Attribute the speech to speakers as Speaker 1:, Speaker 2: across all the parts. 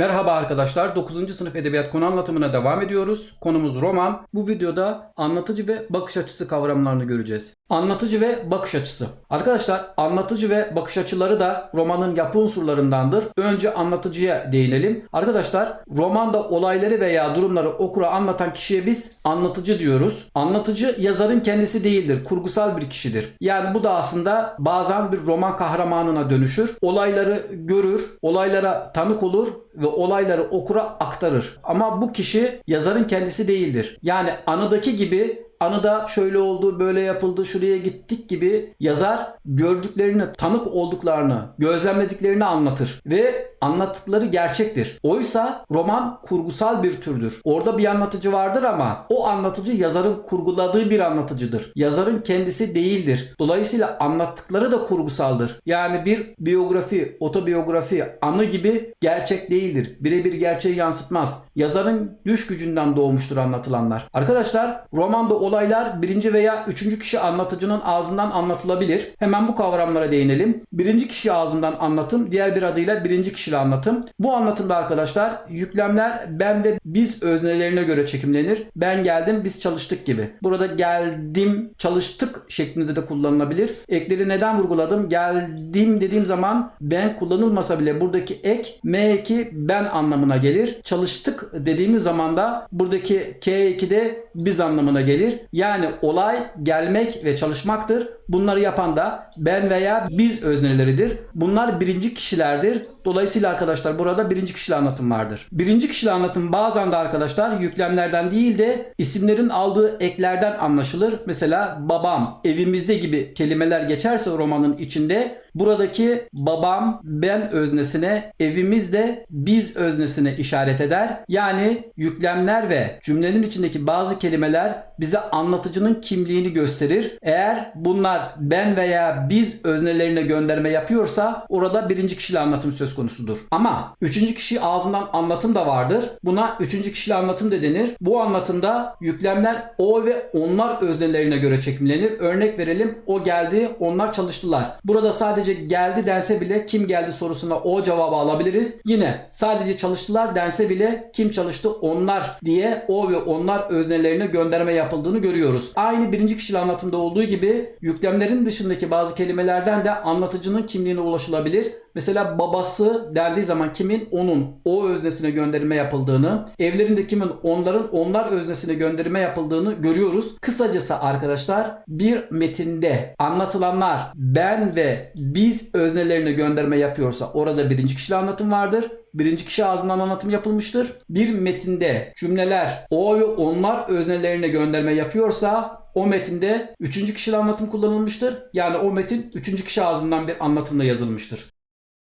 Speaker 1: Merhaba arkadaşlar. 9. sınıf edebiyat konu anlatımına devam ediyoruz. Konumuz roman. Bu videoda anlatıcı ve bakış açısı kavramlarını göreceğiz. Anlatıcı ve bakış açısı. Arkadaşlar anlatıcı ve bakış açıları da romanın yapı unsurlarındandır. Önce anlatıcıya değinelim. Arkadaşlar romanda olayları veya durumları okura anlatan kişiye biz anlatıcı diyoruz. Anlatıcı yazarın kendisi değildir. Kurgusal bir kişidir. Yani bu da aslında bazen bir roman kahramanına dönüşür. Olayları görür, olaylara tanık olur ve olayları okura aktarır. Ama bu kişi yazarın kendisi değildir. Yani anıdaki gibi anıda şöyle oldu, böyle yapıldı, şuraya gittik gibi yazar gördüklerini, tanık olduklarını, gözlemlediklerini anlatır ve anlattıkları gerçektir. Oysa roman kurgusal bir türdür. Orada bir anlatıcı vardır ama o anlatıcı yazarın kurguladığı bir anlatıcıdır. Yazarın kendisi değildir. Dolayısıyla anlattıkları da kurgusaldır. Yani bir biyografi, otobiyografi, anı gibi gerçek değildir. Birebir gerçeği yansıtmaz. Yazarın düş gücünden doğmuştur anlatılanlar. Arkadaşlar romanda olaylar birinci veya üçüncü kişi anlatıcının ağzından anlatılabilir. Hemen bu kavramlara değinelim. Birinci kişi ağzından anlatım, diğer bir adıyla birinci kişili anlatım. Bu anlatımda arkadaşlar yüklemler ben ve biz öznelerine göre çekimlenir. Ben geldim, biz çalıştık gibi. Burada geldim, çalıştık şeklinde de kullanılabilir. Ekleri neden vurguladım? Geldim dediğim zaman ben kullanılmasa bile buradaki ek M2 ben anlamına gelir. Çalıştık dediğimiz zaman da buradaki K2 de biz anlamına gelir. Yani olay gelmek ve çalışmaktır. Bunları yapan da ben veya biz özneleridir. Bunlar birinci kişilerdir. Dolayısıyla arkadaşlar burada birinci kişili anlatım vardır. Birinci kişili anlatım bazen de arkadaşlar yüklemlerden değil de isimlerin aldığı eklerden anlaşılır. Mesela babam, evimizde gibi kelimeler geçerse romanın içinde buradaki babam ben öznesine, evimiz de biz öznesine işaret eder. Yani yüklemler ve cümlenin içindeki bazı kelimeler bize anlatıcının kimliğini gösterir. Eğer bunlar ben veya biz öznelerine gönderme yapıyorsa orada birinci kişili anlatım söz konusudur. Ama üçüncü kişi ağzından anlatım da vardır. Buna üçüncü kişili anlatım da denir. Bu anlatımda yüklemler o ve onlar öznelerine göre çekimlenir. Örnek verelim o geldi onlar çalıştılar. Burada sadece geldi dense bile kim geldi sorusuna o cevabı alabiliriz. Yine sadece çalıştılar dense bile kim çalıştı onlar diye o ve onlar öznelerine gönderme yapıldığını görüyoruz. Aynı birinci kişili anlatımda olduğu gibi yüklemlerin dışındaki bazı kelimelerden de anlatıcının kimliğine ulaşılabilir. Mesela babası dendiği zaman kimin? Onun. O öznesine gönderme yapıldığını, evlerinde kimin? Onların onlar öznesine gönderme yapıldığını görüyoruz. Kısacası arkadaşlar bir metinde anlatılanlar ben ve biz öznelerine gönderme yapıyorsa orada birinci kişili anlatım vardır birinci kişi ağzından anlatım yapılmıştır. Bir metinde cümleler o ve onlar öznelerine gönderme yapıyorsa o metinde üçüncü kişili anlatım kullanılmıştır. Yani o metin üçüncü kişi ağzından bir anlatımla yazılmıştır.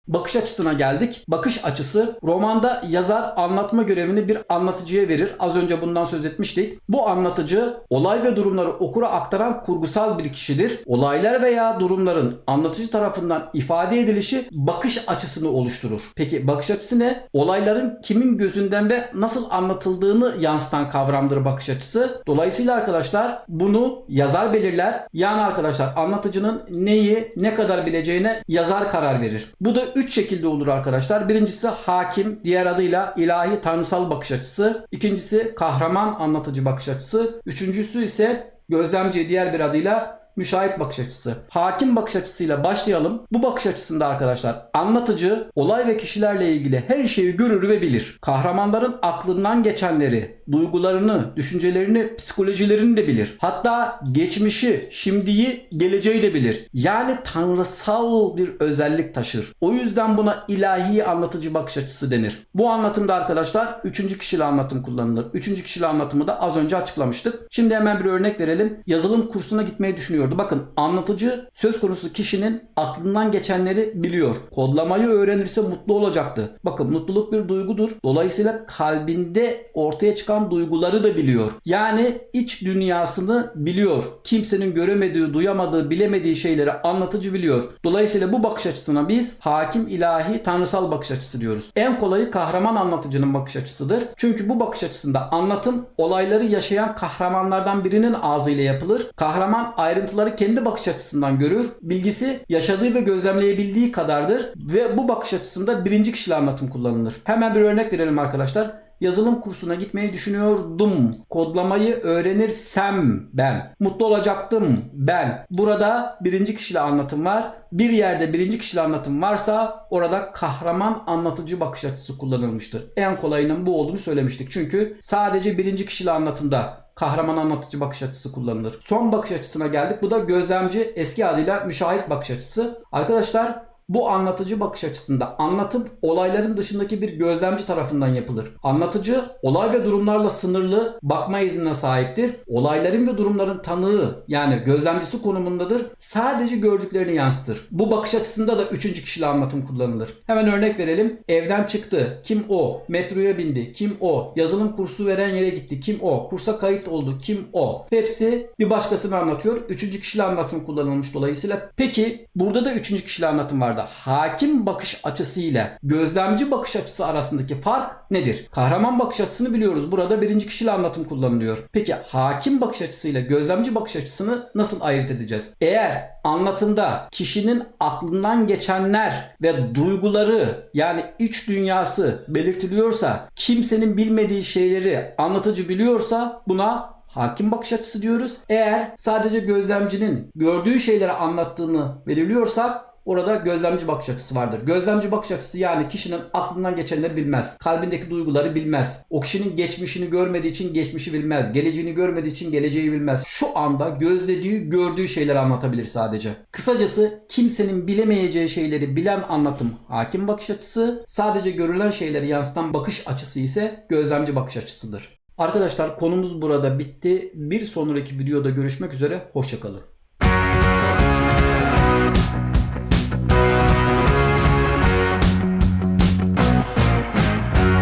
Speaker 1: Bakış açısına geldik. Bakış açısı romanda yazar anlatma görevini bir anlatıcıya verir. Az önce bundan söz etmiştik. Bu anlatıcı olay ve durumları okura aktaran kurgusal bir kişidir. Olaylar veya durumların anlatıcı tarafından ifade edilişi bakış açısını oluşturur. Peki bakış açısı ne? Olayların kimin gözünden ve nasıl anlatıldığını yansıtan kavramdır bakış açısı. Dolayısıyla arkadaşlar bunu yazar belirler. Yani arkadaşlar anlatıcının neyi ne kadar bileceğine yazar karar verir. Bu da üç şekilde olur arkadaşlar. Birincisi hakim, diğer adıyla ilahi tanrısal bakış açısı. İkincisi kahraman anlatıcı bakış açısı. Üçüncüsü ise gözlemci diğer bir adıyla müşahit bakış açısı. Hakim bakış açısıyla başlayalım. Bu bakış açısında arkadaşlar anlatıcı olay ve kişilerle ilgili her şeyi görür ve bilir. Kahramanların aklından geçenleri, duygularını, düşüncelerini, psikolojilerini de bilir. Hatta geçmişi, şimdiyi, geleceği de bilir. Yani tanrısal bir özellik taşır. O yüzden buna ilahi anlatıcı bakış açısı denir. Bu anlatımda arkadaşlar üçüncü kişili anlatım kullanılır. Üçüncü kişili anlatımı da az önce açıklamıştık. Şimdi hemen bir örnek verelim. Yazılım kursuna gitmeyi düşünüyordu. Bakın anlatıcı söz konusu kişinin aklından geçenleri biliyor. Kodlamayı öğrenirse mutlu olacaktı. Bakın mutluluk bir duygudur. Dolayısıyla kalbinde ortaya çıkan duyguları da biliyor. Yani iç dünyasını biliyor. Kimsenin göremediği, duyamadığı, bilemediği şeyleri anlatıcı biliyor. Dolayısıyla bu bakış açısına biz hakim, ilahi, tanrısal bakış açısı diyoruz. En kolayı kahraman anlatıcının bakış açısıdır. Çünkü bu bakış açısında anlatım olayları yaşayan kahramanlardan birinin ağzıyla yapılır. Kahraman ayrıntılı ayrıntıları kendi bakış açısından görür. Bilgisi yaşadığı ve gözlemleyebildiği kadardır ve bu bakış açısında birinci kişili anlatım kullanılır. Hemen bir örnek verelim arkadaşlar. Yazılım kursuna gitmeyi düşünüyordum. Kodlamayı öğrenirsem ben. Mutlu olacaktım ben. Burada birinci kişili anlatım var. Bir yerde birinci kişili anlatım varsa orada kahraman anlatıcı bakış açısı kullanılmıştır. En kolayının bu olduğunu söylemiştik. Çünkü sadece birinci kişili anlatımda kahraman anlatıcı bakış açısı kullanılır. Son bakış açısına geldik. Bu da gözlemci eski adıyla müşahit bakış açısı. Arkadaşlar bu anlatıcı bakış açısında anlatım olayların dışındaki bir gözlemci tarafından yapılır. Anlatıcı olay ve durumlarla sınırlı bakma iznine sahiptir. Olayların ve durumların tanığı yani gözlemcisi konumundadır. Sadece gördüklerini yansıtır. Bu bakış açısında da üçüncü kişili anlatım kullanılır. Hemen örnek verelim. Evden çıktı. Kim o? Metroya bindi. Kim o? Yazılım kursu veren yere gitti. Kim o? Kursa kayıt oldu. Kim o? Hepsi bir başkasını anlatıyor. Üçüncü kişili anlatım kullanılmış dolayısıyla. Peki burada da üçüncü kişili anlatım vardı. Hakim bakış açısıyla gözlemci bakış açısı arasındaki fark nedir? Kahraman bakış açısını biliyoruz. Burada birinci kişili anlatım kullanılıyor. Peki hakim bakış açısıyla gözlemci bakış açısını nasıl ayırt edeceğiz? Eğer anlatımda kişinin aklından geçenler ve duyguları yani iç dünyası belirtiliyorsa, kimsenin bilmediği şeyleri anlatıcı biliyorsa buna hakim bakış açısı diyoruz. Eğer sadece gözlemcinin gördüğü şeyleri anlattığını belirliyorsak Orada gözlemci bakış açısı vardır. Gözlemci bakış açısı yani kişinin aklından geçenleri bilmez. Kalbindeki duyguları bilmez. O kişinin geçmişini görmediği için geçmişi bilmez. Geleceğini görmediği için geleceği bilmez. Şu anda gözlediği, gördüğü şeyleri anlatabilir sadece. Kısacası kimsenin bilemeyeceği şeyleri bilen anlatım hakim bakış açısı. Sadece görülen şeyleri yansıtan bakış açısı ise gözlemci bakış açısıdır. Arkadaşlar konumuz burada bitti. Bir sonraki videoda görüşmek üzere. Hoşçakalın.